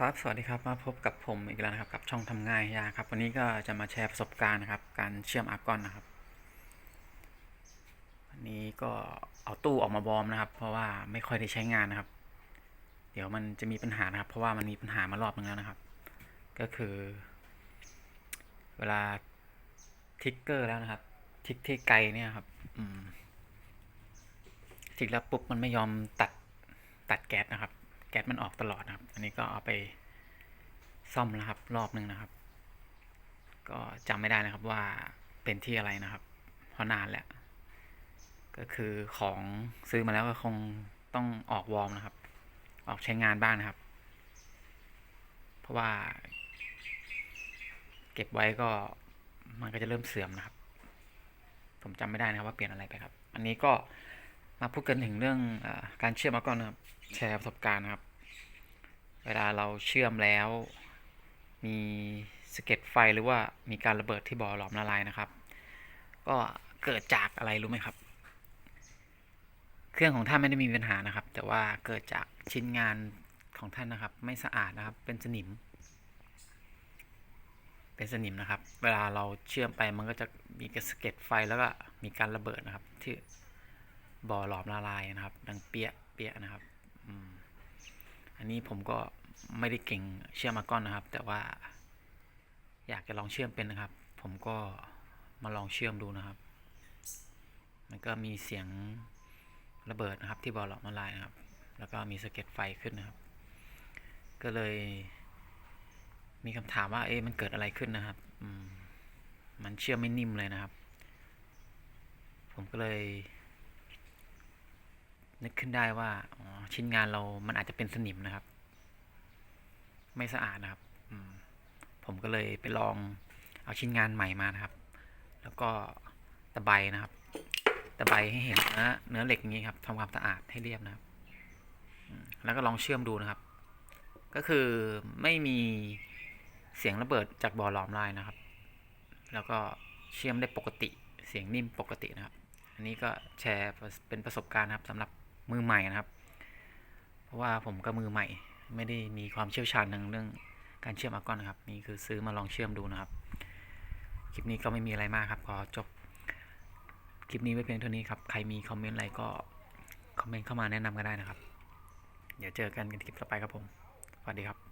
ครับ สวัสดีครับ มาพบกับผมอีกแล้วนะครับ กับช่องทำง่ายยาครับ วันนี้ก็จะมาแชร์ประสบการณ์นะครับ การเชื่อมอาร์กอนนะครับ วันนี้ก็เอาตู้ออกมาวอมนะครับ เพราะว่าไม่ค่อยได้ใช้งานนะครับ เดี๋ยวมันจะมีปัญหานะครับ เพราะว่ามันมีปัญหามารอบนึงแล้วนะครับ ก็คือ เวลาทิกเกอร์แล้วนะครับ ทิกที่ไกลเนี่ยครับ อืมทิกแล้วปุ๊บมันไม่ยอมตัดตัดแก๊สนะครับ ก๊สมันออกตลอดนะครับ อันนี้ก็เอาไปซ่อมแล้วครับ รอบหนึ่งนะครับ ก็จำไม่ได้นะครับว่าเป็นที่อะไรนะครับ เพราะนานแล้วก็คือของซื้อมาแล้วก็คงต้องออกวอร์มนะครับ ออกใช้งานบ้างนะครับ เพราะว่า เก็บไว้ก็มันก็จะเริ่มเสื่อมนะครับ ผมจำไม่ได้นะครับว่าเปลี่ยนอะไรไปครับ อันนี้ก็มาพูดกันถึงเรื่องอการเชื่อมมาก่อนนะครับ แชร์ประสบการณ์ครับ เวลาเราเชื่อมแล้ว มีสะเก็ดไฟหรือว่ามีการระเบิดที่บ่อหลอมละลายนะครับ ก็เกิดจากอะไรรู้ไหมครับ เครื่องของท่านไม่ได้มีปัญหานะครับ แต่ว่าเกิดจากชิ้นงานของท่านนะครับ ไม่สะอาดนะครับ เป็นสนิม เป็นสนิมนะครับ เวลาเราเชื่อมไปมันก็จะมีกระสเก็ดไฟแล้วก็มีการระเบิดนะครับ ที่บ่อหลอมละลายนะครับ ดังเปี้ยเปี้ยนะครับ อันนี้ผมก็ไม่ได้เก่งเชื่อมมาก่อนนะครับ แต่ว่าอยากจะลองเชื่อมเป็นนะครับ ผมก็มาลองเชื่อมดูนะครับ มันก็มีเสียงระเบิดนะครับที่บ่อหลอมละลายนะครับ แล้วก็มีสะเก็ดไฟขึ้นนะครับ ก็เลยมีคำถามว่าเอ๊ะมันเกิดอะไรขึ้นนะครับอืมมันเชื่อมไม่นิ่มเลยนะครับ ผมก็เลย นึกขึ้นได้ว่าอชิ้นงานเรามันอาจจะเป็นสนิมนะครับ ไม่สะอาดนะครับอืผมก็เลยไปลองเอาชิ้นงานใหม่มานะครับ แล้วก็ตะไบนะครับ ตะไบให้เห็นเนื้อเนื้อเหล็กอย่างนี้ครับทำความสะอาดให้เรียบนะครับแล้วก็ลองเชื่อมดูนะครับ ก็คือไม่มีเสียงระเบิดจากบ่อหลอมลายนะครับ แล้วก็เชื่อมได้ปกติเสียงนิ่มปกตินะครับ อันนี้ก็แชร์เป็นประสบการณ์นะครับสำหรับ มือใหม่นะครับ เพราะว่าผมก็มือใหม่ ไม่ได้มีความเชี่ยวชาญในเรื่องการเชื่อมอาร์กอนนะครับ นี่คือซื้อมาลองเชื่อมดูนะครับ คลิปนี้ก็ไม่มีอะไรมากครับขอจบคลิปนี้ไว้เพียงเท่านี้ครับ ใครมีคอมเมนต์อะไรก็คอมเมนต์เข้ามาแนะนำก็ได้นะครับ เดี๋ยวเจอกันกันคลิปต่อไปครับผม สวัสดีครับ